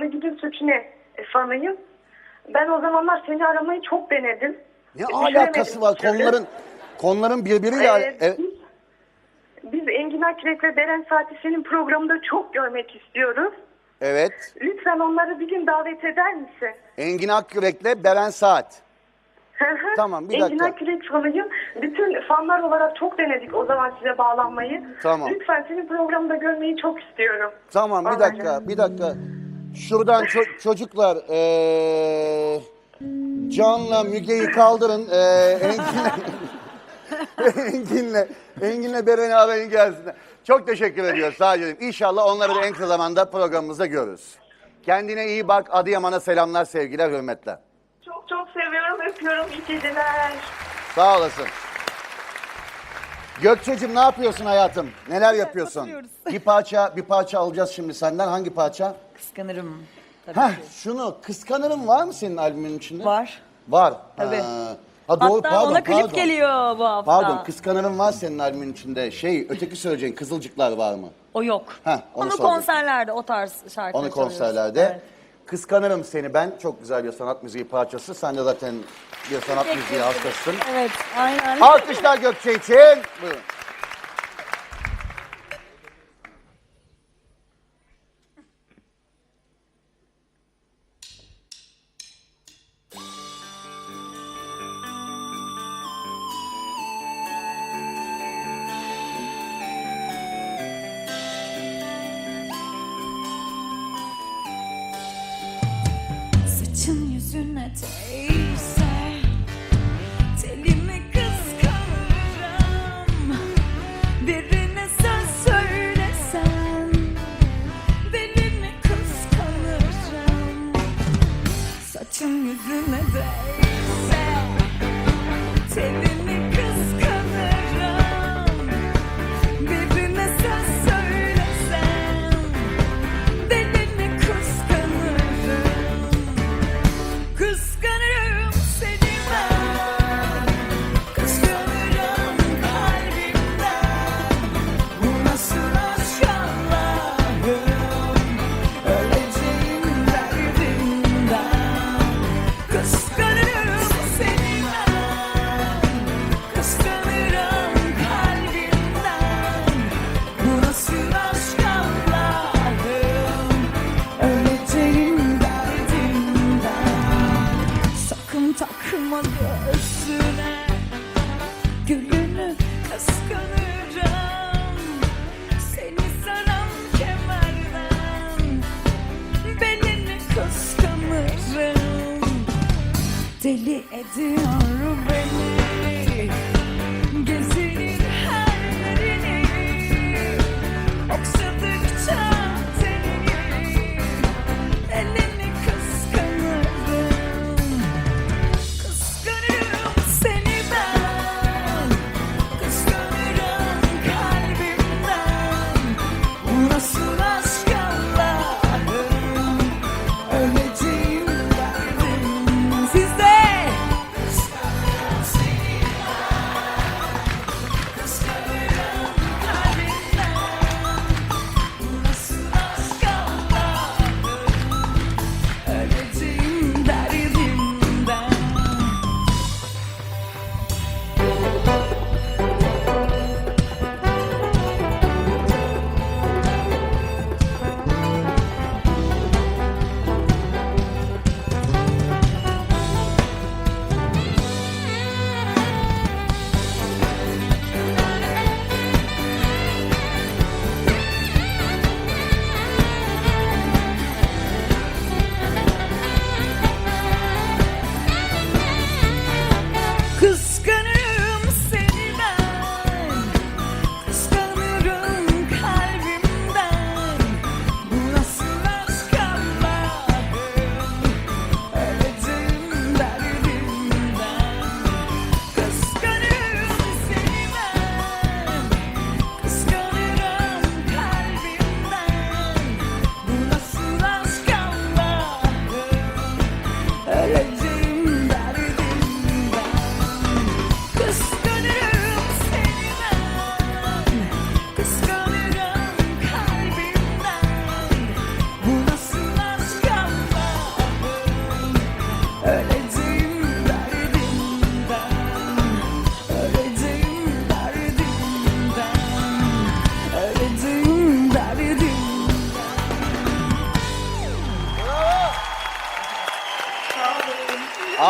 Gidin Suçine fanıyım. Ben o zamanlar seni aramayı çok denedim. Ne Düşüremedim alakası var? türlü. Konuların konuların birbiriyle Ee, e, biz, biz Engin Akrek ve Beren Saati senin programda çok görmek istiyoruz. evet. Lütfen onları bir gün davet eder misin? Engin Akyürek'le Beren Saat. Tamam, bir Engin dakika. Akrek fanıyım. Bütün fanlar olarak çok denedik o zaman size bağlanmayı. Tamam. Lütfen senin programda görmeyi çok istiyorum. Tamam bir Vallahi. dakika bir dakika. Şuradan ço- çocuklar eee Can'la Müge'yi kaldırın. Eee Engin'le Engin'le Engin'le Beren'i arayın gelsinler. Çok teşekkür ediyoruz sadece. İnşallah onları da en kısa zamanda programımızda görürüz. Kendine iyi bak. Adıyaman'a selamlar, sevgiler, hürmetler. Çok çok seviyorum, öpüyorum. İyi geceler. Sağ olasın. Gökçe'cim ne yapıyorsun hayatım? Neler yapıyorsun? Bir parça bir parça alacağız şimdi senden. Hangi parça? Kıskanırım. Tabii Heh, ki. şunu kıskanırım var mı senin albümün içinde? Var. Var. Tabii. Ha. Ha, doğru, Hatta pardon, ona klip pardon. geliyor bu hafta. Pardon, kıskanırım var senin albümün içinde. Şey, öteki söyleyeceğin Kızılcıklar var mı? O yok. Heh, onu onu konserlerde o tarz şarkılar Onu konserlerde. Evet. Kıskanırım seni ben. Çok güzel bir sanat müziği parçası. Sen de zaten bir sanat müziği hastasın. Evet, aynen. Alkışlar Gökçe için. Buyurun. yüzün Deli ediyor beni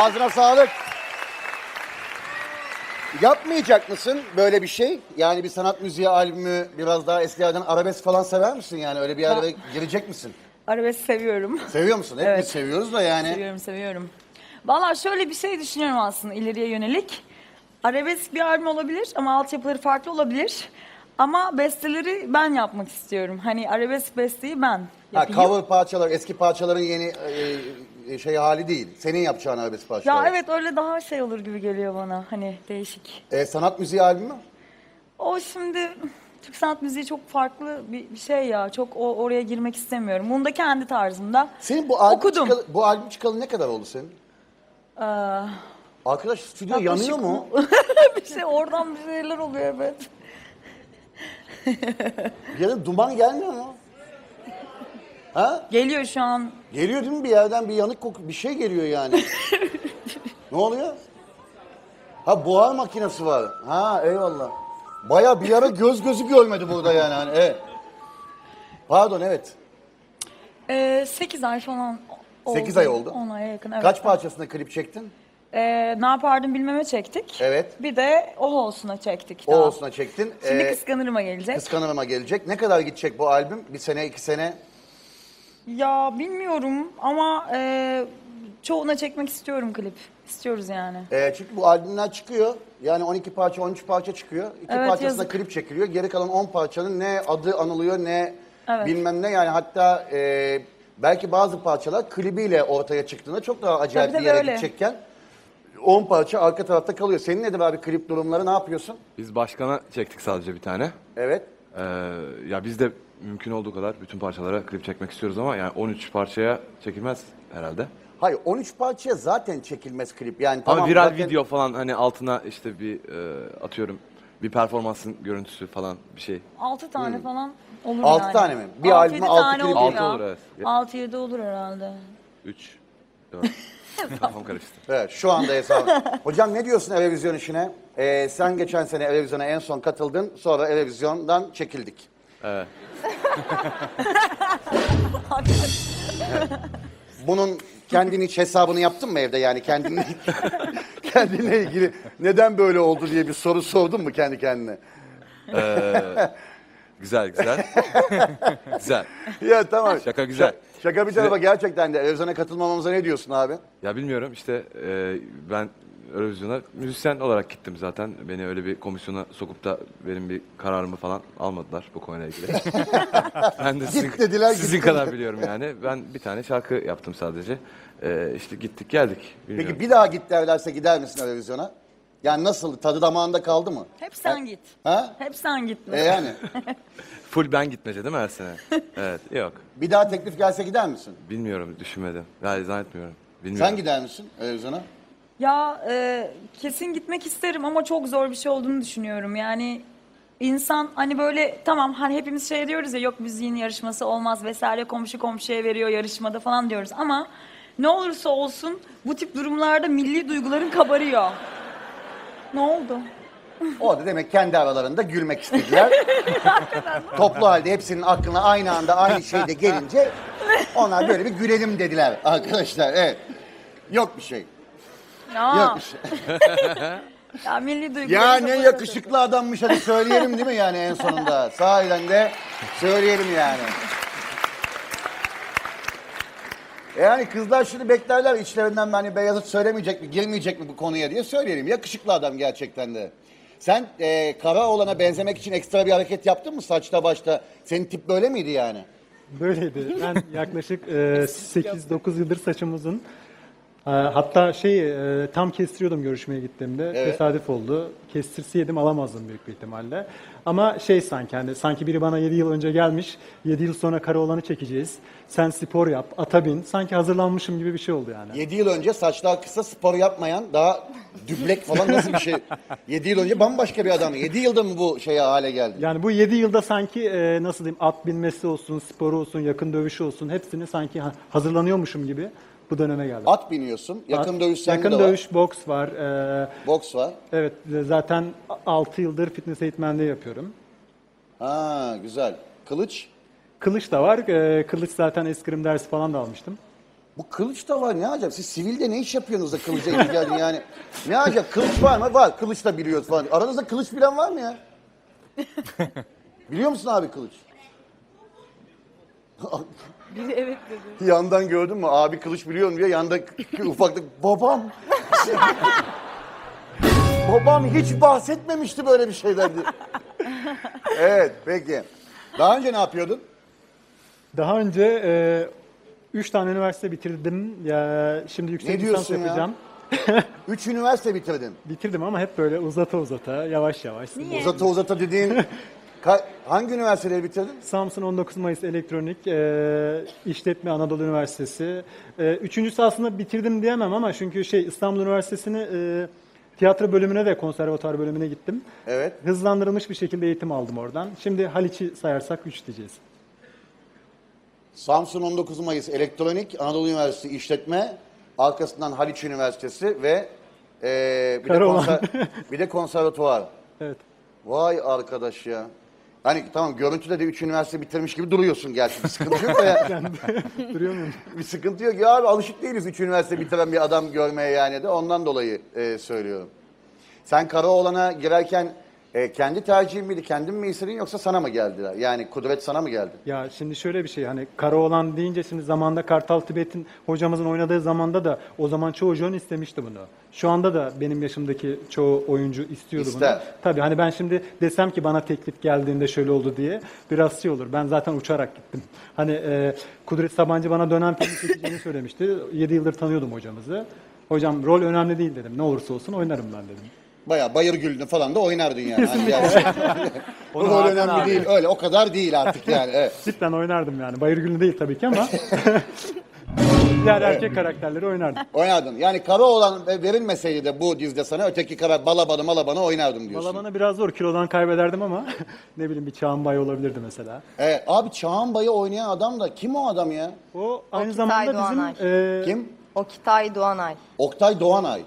Ağzına sağlık. Yapmayacak mısın böyle bir şey? Yani bir sanat müziği albümü biraz daha eskilerden arabesk falan sever misin yani? Öyle bir yere girecek misin? Arabesk seviyorum. Seviyor musun? Hepimiz Evet. seviyoruz da yani. seviyorum, seviyorum. Valla şöyle bir şey düşünüyorum aslında ileriye yönelik. Arabesk bir albüm olabilir ama altyapıları farklı olabilir. Ama besteleri ben yapmak istiyorum. Hani arabesk besteyi ben Ha, yapayım. cover parçalar, eski parçaların yeni e, e, şey hali değil. Senin yapacağın arabesk parçalar. Ya evet öyle daha şey olur gibi geliyor bana. Hani değişik. E, sanat müziği albümü? O şimdi Türk sanat müziği çok farklı bir, bir şey ya. Çok o, oraya girmek istemiyorum. Bunu da kendi tarzımda Senin bu albüm okudum. çıkalı, bu albüm çıkalı ne kadar oldu senin? Ee, Arkadaş stüdyo yaklaşık yanıyor mu? bir şey oradan bir şeyler oluyor evet. Bir yerden duman gelmiyor mu? Ha? Geliyor şu an. Geliyor değil mi bir yerden bir yanık koku bir şey geliyor yani. ne oluyor? Ha buhar makinesi var. Ha eyvallah. Baya bir ara göz gözü görmedi burada yani. Hani, evet. Pardon evet. Ee, 8 ay falan oldu. 8 ay oldu. 10 aya yakın evet. Kaç parçasında klip çektin? Ee, ne yapardım bilmeme çektik. Evet. Bir de o olsuna çektik. O daha. olsuna çektin. Şimdi Ee, kıskanırıma gelecek. Kıskanırıma gelecek. Ne kadar gidecek bu albüm? Bir sene, iki sene? Ya bilmiyorum ama e, çoğuna çekmek istiyorum klip. İstiyoruz yani. Ee, çünkü bu albümler çıkıyor. Yani 12 parça, 13 parça çıkıyor. İki Evet, parçasında yazık. klip çekiliyor. Geri kalan 10 parçanın ne adı anılıyor ne Evet. bilmem ne. Yani hatta e, belki bazı parçalar klibiyle ortaya çıktığında çok daha acayip Tabii, bir tabii, yere öyle. gidecekken 10 parça arka tarafta kalıyor. Senin nedir abi klip durumları ne yapıyorsun? Biz başkana çektik sadece bir tane. Evet. Ee, ya biz de mümkün olduğu kadar bütün parçalara klip çekmek istiyoruz ama yani 13 parçaya çekilmez herhalde. Hayır 13 parçaya zaten çekilmez klip. Yani ama tamam viral zaten- video falan hani altına işte bir e, atıyorum bir performansın görüntüsü falan bir şey. 6 tane falan olur Hmm. Altı yani. tane mi? Bir Altı, albüme yedi altı tane klip olur Altı ya. olur, evet. 6-7 olur herhalde. 3 4 Kafam karıştı. Evet şu anda hesap. Hocam ne diyorsun Erevizyon işine? Ee, sen geçen sene Erevizyon'a en son katıldın. Sonra Erevizyon'dan çekildik. Evet. Bunun kendin hiç hesabını yaptın mı evde yani kendinle, kendinle ilgili neden böyle oldu diye bir soru sordun mu kendi kendine? Güzel güzel. güzel. Ya tamam. Şaka güzel. Şaka bir tarafa gerçekten de Erevizyon'a katılmamamıza ne diyorsun abi? Ya bilmiyorum işte e, ben Eurovision'a müzisyen olarak gittim zaten. Beni öyle bir komisyona sokup da benim bir kararımı falan almadılar bu konuyla ilgili. ben de sizin, Git dediler, sizin git kadar biliyorum yani. Ben bir tane şarkı yaptım sadece. E, işte gittik geldik. Bilmiyorum. Peki bir daha git derlerse gider misin Erevizyon'a? Yani nasıl? Tadı damağında kaldı mı? Hep sen git. Ha? Hep sen git. E yani. Full ben gitmece değil mi her sene? evet yok. Bir daha teklif gelse gider misin? Bilmiyorum düşünmedim. Yani zannetmiyorum. Bilmiyorum. Sen gider misin Erevizyon'a? Ya e, kesin gitmek isterim ama çok zor bir şey olduğunu düşünüyorum. Yani insan hani böyle tamam hani hepimiz şey diyoruz ya yok müziğin yarışması olmaz vesaire komşu komşuya veriyor yarışmada falan diyoruz ama ne olursa olsun bu tip durumlarda milli duyguların kabarıyor. Ne oldu? Orada demek kendi aralarında gülmek istediler. Toplu halde hepsinin aklına aynı anda aynı şeyde gelince onlar böyle bir gülelim dediler arkadaşlar. Evet. Yok bir şey. Ya, ya milli Ya ne kabarıyor. yakışıklı adammış hadi söyleyelim değil mi yani en sonunda? Sahiden de söyleyelim yani. E Yani kızlar şunu beklerler içlerinden hani Beyazıt söylemeyecek mi, girmeyecek mi bu konuya diye söyleyelim. Yakışıklı adam gerçekten de. Sen e, kara olana benzemek için ekstra bir hareket yaptın mı saçta başta? Senin tip böyle miydi yani? Böyleydi. Ben yaklaşık e, 8-9 yıldır saçım uzun. E, hatta şey e, tam kestiriyordum görüşmeye gittiğimde. Evet. Tesadüf oldu. Kestirseydim alamazdım büyük bir ihtimalle. Ama şey sanki hani sanki biri bana 7 yıl önce gelmiş. 7 yıl sonra kara olanı çekeceğiz. Sen spor yap, ata bin. Sanki hazırlanmışım gibi bir şey oldu yani. 7 yıl önce saçlar kısa spor yapmayan daha düblek falan nasıl bir şey? 7 yıl önce bambaşka bir adam. 7 yılda mı bu şeye hale geldi? Yani bu 7 yılda sanki e, nasıl diyeyim at binmesi olsun, sporu olsun, yakın dövüşü olsun hepsini sanki ha- hazırlanıyormuşum gibi bu döneme geldim. At biniyorsun, yakın At- dövüş sende Yakın de var. dövüş, boks var. E, Boks var. Evet, zaten 6 yıldır fitness eğitmenliği yapıyorum. Ha güzel. Kılıç. Kılıç da var. Ee, Kılıç zaten eskrim dersi falan da almıştım. Bu kılıç da var ne acaba? Siz sivilde ne iş yapıyorsunuz da kılıca geldin yani? Ne acaba? Kılıç var mı? Var. Kılıç da biliyoruz falan. Aranızda kılıç bilen var mı ya? Biliyor musun abi kılıç? Biri evet dedi. Yandan gördün mü? Abi kılıç biliyorum diye yanda ufaklık babam. babam hiç bahsetmemişti böyle bir şeyden diye. Evet peki. Daha önce ne yapıyordun? Daha önce e, üç tane üniversite bitirdim. Ya, şimdi yüksek Ne lisans diyorsun ya? yapacağım. Üç üniversite bitirdin. Bitirdim ama hep böyle uzata uzata, yavaş yavaş. Uzata uzata dediğin ka- hangi üniversiteleri bitirdin? Samsun 19 Mayıs Elektronik, e, İşletme Anadolu Üniversitesi. E, üçüncüsü aslında bitirdim diyemem ama çünkü şey İstanbul Üniversitesi'ni e, tiyatro bölümüne ve konservatuar bölümüne gittim. Evet. Hızlandırılmış bir şekilde eğitim aldım oradan. Şimdi Haliç'i sayarsak 3 diyeceğiz. Samsun 19 Mayıs Elektronik, Anadolu Üniversitesi İşletme, arkasından Haliç Üniversitesi ve eee bir, de konser, bir de konservatuvar. Evet. Vay arkadaş ya. Hani tamam görüntüde de üç üniversite bitirmiş gibi duruyorsun gerçi. Bir sıkıntı yok da ya. Duruyor muyum? bir sıkıntı yok. Ya abi alışık değiliz üç üniversite bitiren bir adam görmeye yani de ondan dolayı e, söylüyorum. Sen Karaoğlan'a girerken e, kendi tercihin miydi, kendin mi istedin yoksa sana mı geldiler? Yani kudret sana mı geldi? Ya şimdi şöyle bir şey hani Karaoğlan deyince şimdi zamanda Kartal Tibet'in hocamızın oynadığı zamanda da o zaman çoğu jön istemişti bunu. Şu anda da benim yaşımdaki çoğu oyuncu istiyordu İster. bunu. Tabii hani ben şimdi desem ki bana teklif geldiğinde şöyle oldu diye biraz şey olur. Ben zaten uçarak gittim. Hani e, Kudret Sabancı bana dönem filmi çekeceğini söylemişti. 7 yıldır tanıyordum hocamızı. Hocam rol önemli değil dedim. Ne olursa olsun oynarım ben dedim. Bayağı bayır gülünü falan da oynardın yani. Hani gerçekten. o rol önemli değil. Öyle o kadar değil artık yani. Evet. Cidden oynardım yani. Bayır Gülü değil tabii ki ama diğer erkek karakterleri oynardım. Oynardın. Yani Karaoğlan verilmeseydi de bu dizide sana öteki kara balabanı malabanı oynardım diyorsun. Valla bana biraz zor. Kilodan kaybederdim ama ne bileyim bir Çağan Bay olabilirdi mesela. Evet, abi Çağan Bay'ı oynayan adam da kim o adam ya? O aynı Oktay zamanda bizim Doğanay. e, Kim? Okitay Doğanay. Oktay Doğanay.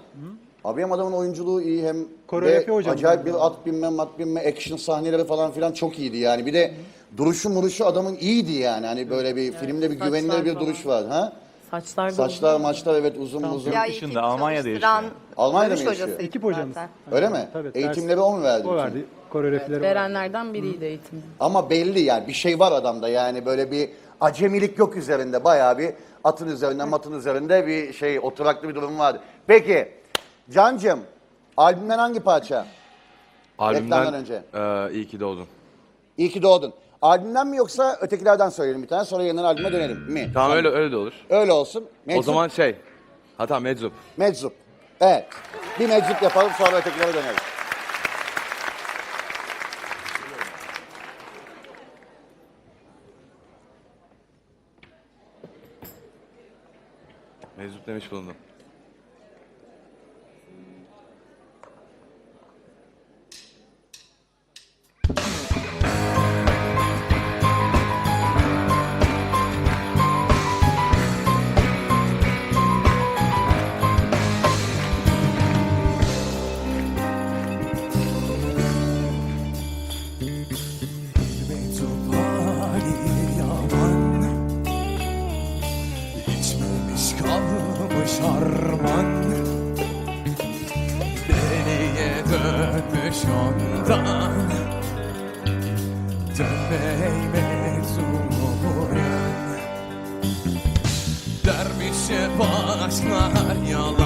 Abi hem adamın oyunculuğu iyi hem Koreografi de hocam. acayip bir at binme, mat binme, action sahneleri falan filan çok iyiydi yani. Bir de duruşu muruşu adamın iyiydi yani. Hani böyle bir filmde bir saçlar güvenilir bir falan. duruş var. Ha? Saçlar da Saçlar maçlar evet uzun uzun. Ya dışında, ekip Almanya'da çalıştıran yaşıyor. Almanya'da dövüş mı yaşıyor? hocasıydı ekip hocamız. zaten. Öyle mi? Tabii, ders- Eğitimleri o mu verdi? O bütün? verdi. Koreografileri var. verenlerden biriydi eğitim. Ama belli yani bir şey var adamda yani böyle bir acemilik yok üzerinde. Bayağı bir atın üzerinde matın üzerinde bir şey oturaklı bir durum vardı. Peki Cancım albümden hangi parça? Albümden önce. e, iyi ki doğdun. İyi ki doğdun. Albümden mi yoksa ötekilerden söyleyelim bir tane sonra yeniden albüme dönelim mi? Tamam öyle öyle de olur. Öyle olsun. Meczup, O zaman şey. Hatta meczup. Meczup. Evet. Bir meczup yapalım sonra ötekilere dönelim. Meczup demiş bulundum. się paść Maria